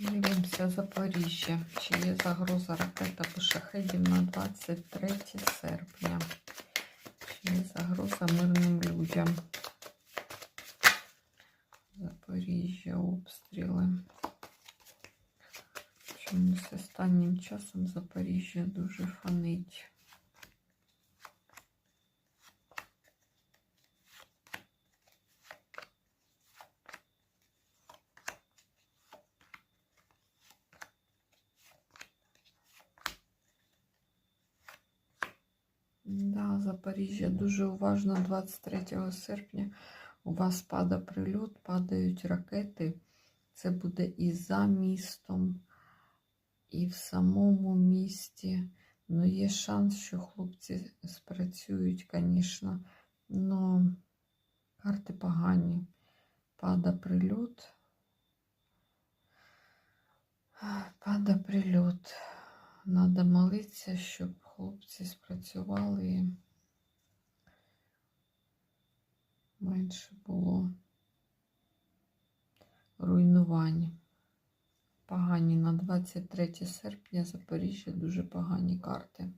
Дивимося Запоріжжя. Чи є загроза ракет або шахедів на 23 серпня? Чи є загроза мирним людям? Запоріжжя, обстріли. Чомусь останнім часом Запоріжжя дуже фонить. Да, Запоріжжя дуже уважно 23 серпня. У вас пада прильот, падають ракети. Це буде і за містом, і в самому місті. Ну, є шанс, що хлопці спрацюють, звісно. Но карти погані. Пада прильот. Пада прильот. Надо молитися, щоб хлопці спрацювали і менше було руйнувань. Погані на 23 серпня Запоріжжя дуже погані карти.